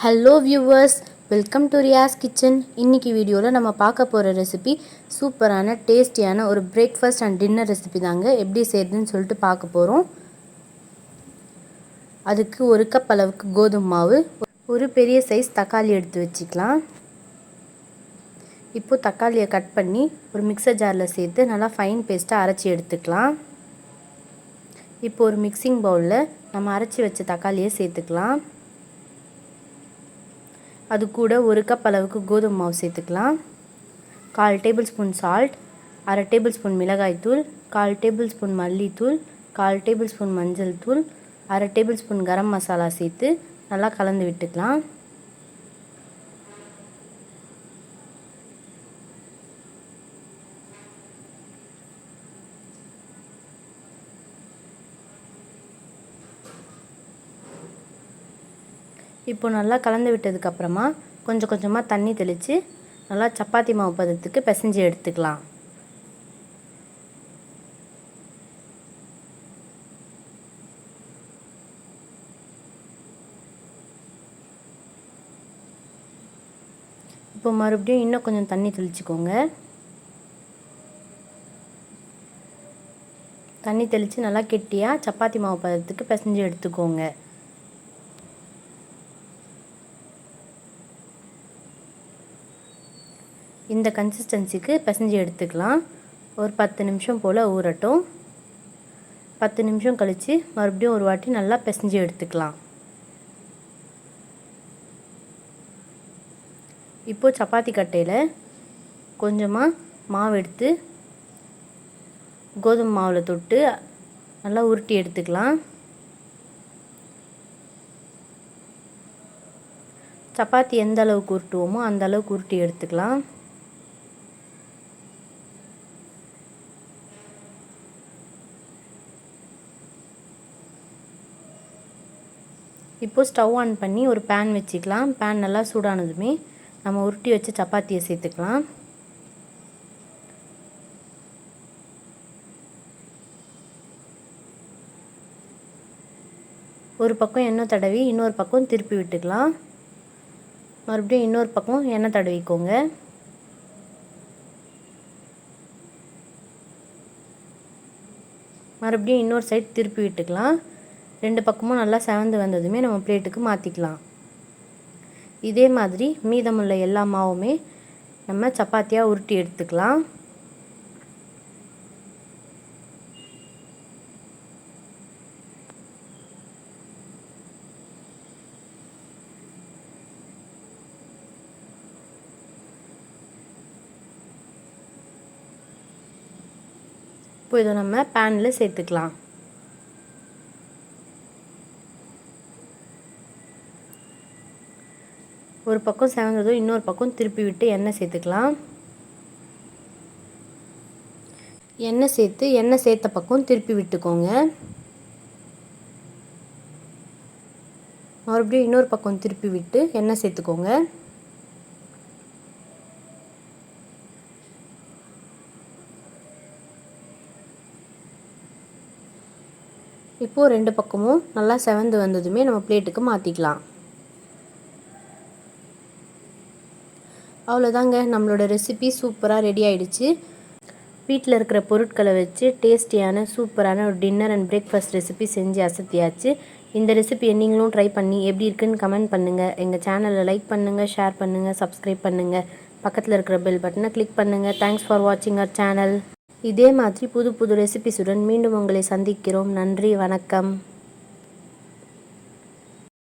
Hello viewers welcome to Riyas kitchen இன்னைக்கு வீடியோவில் நம்ம பார்க்க போகிற ரெசிபி சூப்பரான டேஸ்டியான ஒரு பிரேக்ஃபாஸ்ட் அண்ட் டின்னர் ரெசிபி தாங்க. எப்படி செய்யுதுன்னு சொல்லிட்டு பார்க்க போகிறோம் அதுக்கு ஒரு கப் அளவுக்கு கோதுமை மாவு ஒரு பெரிய சைஸ் தக்காளி எடுத்து வச்சுக்கலாம். இப்போது தக்காளியை கட் பண்ணி ஒரு மிக்சர் ஜாரில் சேர்த்து நல்லா ஃபைன் பேஸ்ட்டாக அரைச்சி எடுத்துக்கலாம். இப்போ ஒரு மிக்சிங் பவுலில் நம்ம அரைச்சி வச்ச தக்காளியை சேர்த்துக்கலாம். அது கூட ஒரு கப் அளவுக்கு கோதுமை மாவு சேர்த்துக்கலாம். கால் டேபிள் ஸ்பூன் சால்ட் அரை டேபிள் ஸ்பூன் மிளகாய்த்தூள் கால் டேபிள் ஸ்பூன் மல்லித்தூள் கால் டேபிள் ஸ்பூன் மஞ்சள் தூள் அரை டேபிள் ஸ்பூன் கரம் மசாலா சேர்த்து நல்லா கலந்து விட்டுக்கலாம். இப்போ நல்லா கலந்து விட்டதுக்கப்புறமா கொஞ்சம் கொஞ்சமாக தண்ணி தெளித்து நல்லா சப்பாத்தி மாவு பதத்துக்கு பிசைஞ்சு எடுத்துக்கலாம். இப்போ மறுபடியும் இன்னும் கொஞ்சம் தண்ணி தெளிச்சுக்கோங்க. தண்ணி தெளித்து நல்லா கெட்டியாக சப்பாத்தி மாவு பதத்துக்கு பிசைஞ்சு எடுத்துக்கோங்க. இந்த கன்சிஸ்டன்சிக்கு பிசைஞ்சு எடுத்துக்கலாம். ஒரு பத்து நிமிஷம் போல் ஊறட்டும். பத்து நிமிஷம் கழித்து மறுபடியும் ஒரு வாட்டி நல்லா பிசைஞ்சு எடுத்துக்கலாம். இப்போது சப்பாத்தி கட்டையில் கொஞ்சமாக மாவு எடுத்து கோதுமை மாவில் தொட்டு நல்லா உருட்டி எடுத்துக்கலாம். சப்பாத்தி எந்த அளவுக்கு உருட்டுவோமோ அந்த அளவுக்கு உருட்டி எடுத்துக்கலாம். இப்போது ஸ்டவ் ஆன் பண்ணி ஒரு பேன் வச்சுக்கலாம். பேன் நல்லா சூடானதுமே நம்ம உருட்டி வச்சு சப்பாத்தியை சேர்த்துக்கலாம். ஒரு பக்கம் எண்ணெய் தடவி இன்னொரு பக்கம் திருப்பி விட்டுக்கலாம். மறுபடியும் இன்னொரு பக்கம் எண்ணெய் தடவிக்கோங்க. மறுபடியும் இன்னொரு சைட் திருப்பி விட்டுக்கலாம். ரெண்டு பக்கமும் நல்லா செவந்து வந்ததுமே நம்ம பிளேட்டுக்கு மாற்றிக்கலாம் இதே மாதிரி மீதமுள்ள எல்லா மாவுமே நம்ம சப்பாத்தியாக உருட்டி எடுத்துக்கலாம். இப்போ இதை நம்ம பேனில் சேர்த்துக்கலாம். ஒரு பக்கம் செவந்ததும் இன்னொரு பக்கம் திருப்பி விட்டு எண்ணெய் சேர்த்துக்கலாம். எண்ணெய் சேர்த்து எண்ணெய் சேர்த்த பக்கம் திருப்பி விட்டுக்கோங்க. மறுபடியும் இன்னொரு பக்கம் திருப்பி விட்டு எண்ணெய் சேர்த்துக்கோங்க. இப்போது ரெண்டு பக்கமும் நல்லா செவந்து வந்ததுமே நம்ம பிளேட்டுக்கு மாற்றிக்கலாம் அவ்வளோதாங்க நம்மளோட ரெசிபி சூப்பராக ரெடி ஆகிடுச்சு வீட்டில் இருக்கிற பொருட்களை வச்சு டேஸ்டியான சூப்பரான ஒரு டின்னர் அண்ட் பிரேக்ஃபாஸ்ட் ரெசிபி செஞ்சு அசத்தியாச்சு. இந்த ரெசிபியை நீங்களும் ட்ரை பண்ணி எப்படி இருக்குன்னு கமெண்ட் பண்ணுங்கள் எங்கள் சேனலை லைக் பண்ணுங்கள் ஷேர் பண்ணுங்கள் சப்ஸ்கிரைப் பண்ணுங்கள் பக்கத்தில் இருக்கிற பெல் பட்டனை கிளிக் பண்ணுங்கள் தேங்க்ஸ் ஃபார் வாட்சிங் அவர் சேனல் இதே மாதிரி புது புது ரெசிபிஸுடன் மீண்டும் உங்களை சந்திக்கிறோம். நன்றி வணக்கம்.